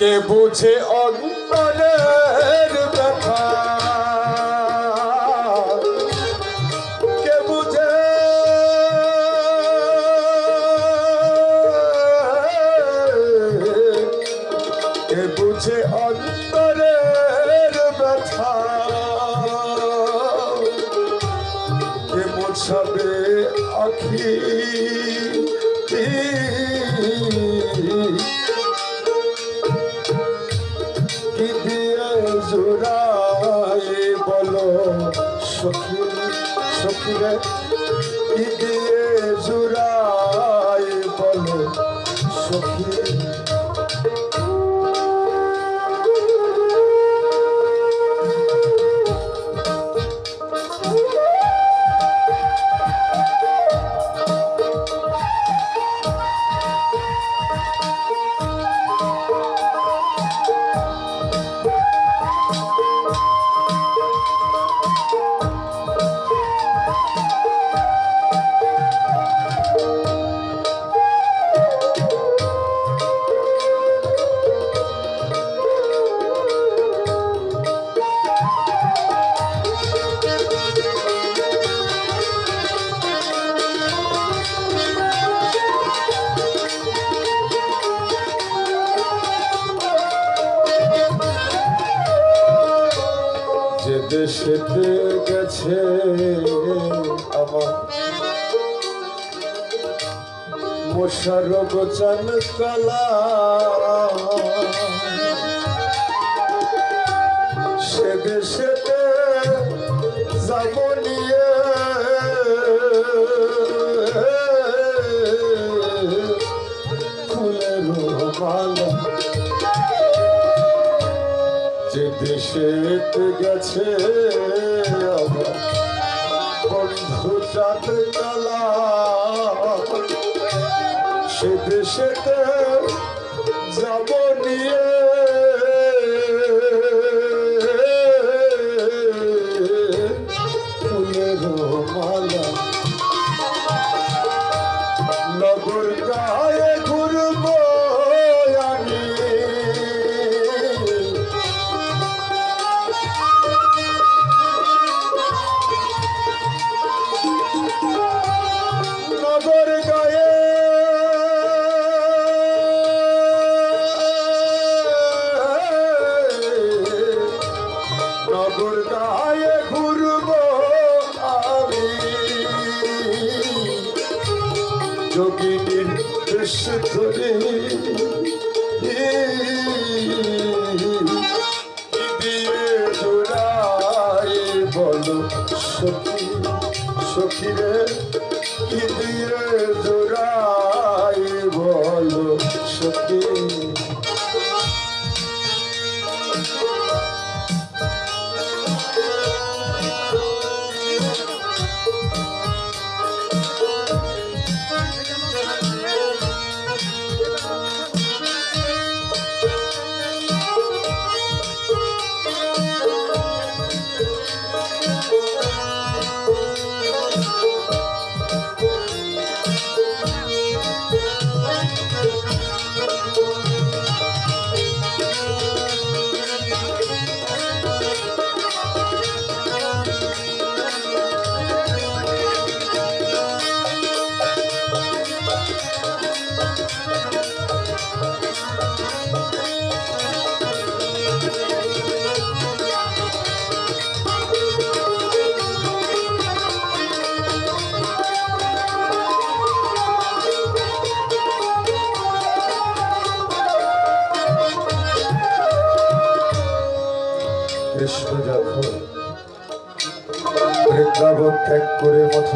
কে বুঝে অন্তরের ব্যথা কে বুঝে? কে বুঝে অন্তরের ব্যথা কে মোছাবে আখি সখী রে কি দিয়ে জোড়াই যে দেশেতে গেছে আমার। মোশারফ চান কলা সে দেশেতে দেশে গেছে বন্ধু চাঁদ কালা সে দেশেতে যাব নিয়ে। বেশ ধরে দিয়ে জোড়ায় বলো সখী সখী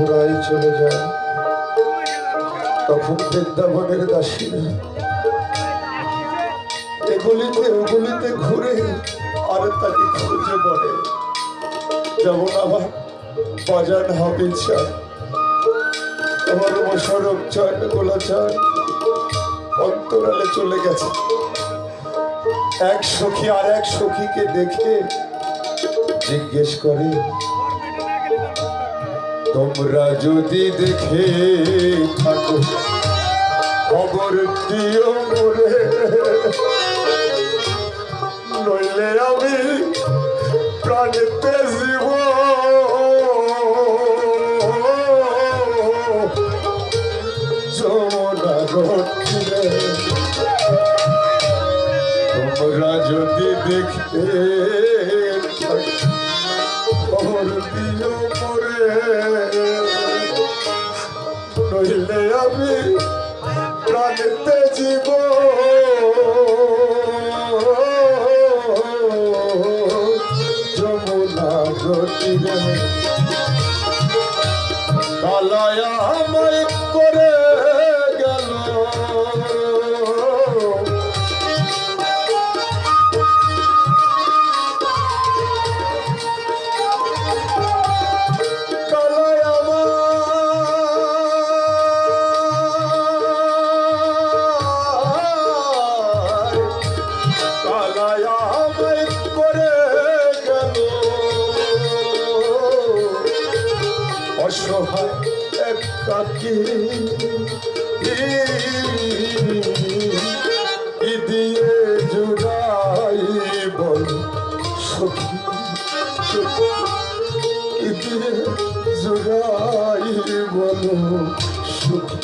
মথুরায় চলে যায়। তখন বৃন্দাবনের দাসীরা এগুলিতে ওগুলিতে ঘুরে আর তাকে খুঁজে পড়ে যেমন আমার বাজার হবে চায় আমার মোশারফ চায় গোলা চায় অন্তরালে চলে গেছে। এক সখী আর এক সখীকে দেখে জিজ্ঞেস করে তোমরা যদি দেখে থাকো খবর দিও মরে নইলে আমি প্রাণেতে জীব যমনা রক্ষিলে তোমরা যদি দেখে খবর দিও মরে নইলে আমি প্রাণেতে জীব অসহায় এক দিয়ে জুড়াই বল সখী। দিয়ে জুড়াই বল সখী।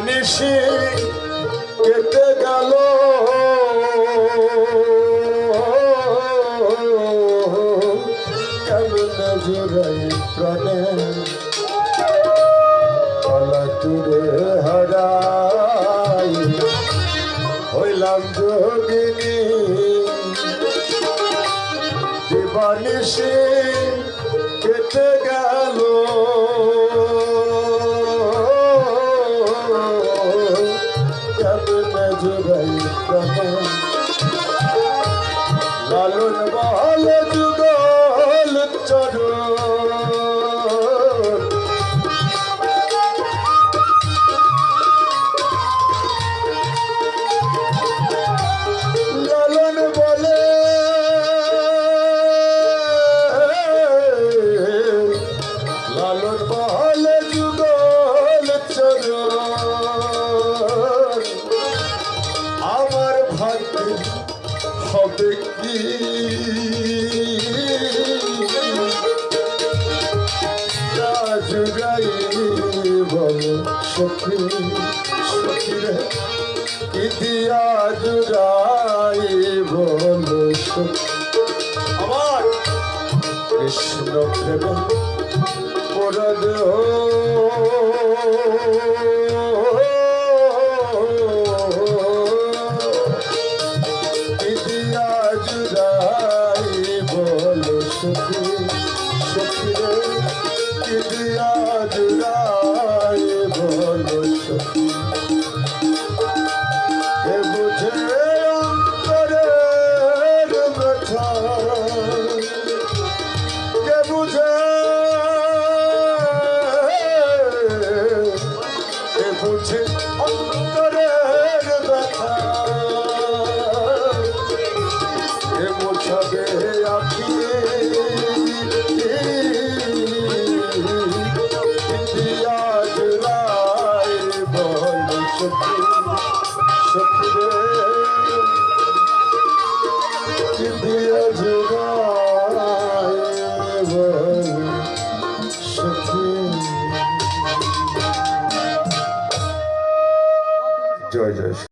দিবানিসি কেটে গেল। কেমন জোড়াই প্রাণে কালা তোরে হারাই। হইলাম যোগিনী দিবানিসি চরণ সখী সখী রে কি দিয়া জুড়াই বল আমার কৃষ্ণ প্রেম পরদ। দিয়া জুড়াই বল সখী বল সখী